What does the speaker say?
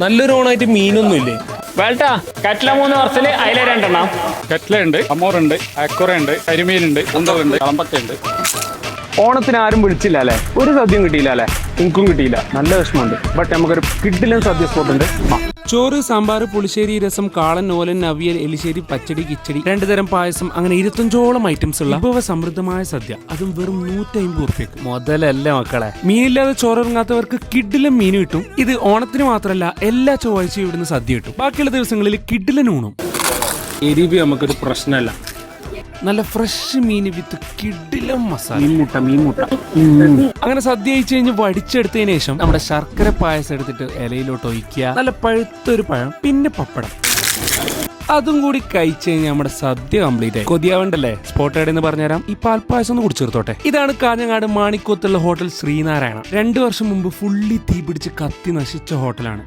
നല്ലൊരു ഓണായിട്ട് മീനൊന്നും ഇല്ലേ വേൾട്ടാ കറ്റില മൂന്ന് വർഷത്തിൽ അതിലെ രണ്ടെണ്ണം. കട്ട്ലുണ്ട് അമോറുണ്ട് അക്കുറയുണ്ട് കരിമീനുണ്ട് ഉണ്ടതുണ്ട് കളമ്പക്കയുണ്ട്. ഓണത്തിന് ആരും വിളിച്ചില്ല അല്ലേ? ഒരു സദ്യയും കിട്ടിയില്ല അല്ലേ? എനിക്കും കിട്ടിയില്ല. നല്ല വിഷമമുണ്ട്. ബട്ട് നമുക്കൊരു കിഡിലും സദ്യ സ്പോട്ട് ഉണ്ട്. ചോറ് സാമ്പാർ പുളിശ്ശേരി രസം കാളൻ ഓലൻ അവിയൽ എലിശ്ശേരി പച്ചടി കിച്ചടി രണ്ടു തരം പായസം അങ്ങനെ ഇരുപത്തഞ്ചോളം ഐറ്റംസ് ഉള്ള വിഭവ സമൃദ്ധമായ സദ്യ. അതും വെറും നൂറ്റമ്പത് ഉറുപ്പ്യക്ക്. മുതലല്ല മക്കളെ. മീനില്ലാതെ ചോറിറങ്ങാത്തവർക്ക് കിഡിലും മീൻ കിട്ടും ഇത് ഓണത്തിന് മാത്രമല്ല എല്ലാ ചൊവ്വാഴ്ചയും ഇവിടുന്ന് സദ്യ കിട്ടും ബാക്കിയുള്ള ദിവസങ്ങളിൽ കിഡിലൻ ഊണും. എരിവ് നമുക്കൊരു പ്രശ്നമല്ല. നല്ല ഫ്രഷ് മീൻ വിത്ത് കിടിലം മസാല. മീൻമുട്ട മീൻമുട്ട. അങ്ങനെ സദ്യ അയച്ചു കഴിഞ്ഞ് വടിച്ചെടുത്തതിന് ശേഷം നമ്മുടെ ശർക്കര പായസം എടുത്തിട്ട് ഇലയിലോട്ട് ഒഴിക്കുക. നല്ല പഴുത്തൊരു പഴം പിന്നെ പപ്പടം. അതും കൂടി കഴിച്ചു കഴിഞ്ഞാൽ നമ്മുടെ സദ്യ കംപ്ലീറ്റ് ആയി. കൊതിയാവണ്ടല്ലേ? സ്പോട്ട് എന്ന് പറഞ്ഞുതരാം. ഈ പാൽപ്പായസം ഒന്ന് കുടിച്ചെടുത്തോട്ടെ ഇതാണ് കാഞ്ഞങ്ങാട് മാണിക്കോത്തുള്ള ഹോട്ടൽ ശ്രീനാരായണ. രണ്ടു വർഷം മുമ്പ് ഫുള്ളി തീ പിടിച്ച് കത്തി നശിച്ച ഹോട്ടലാണ്.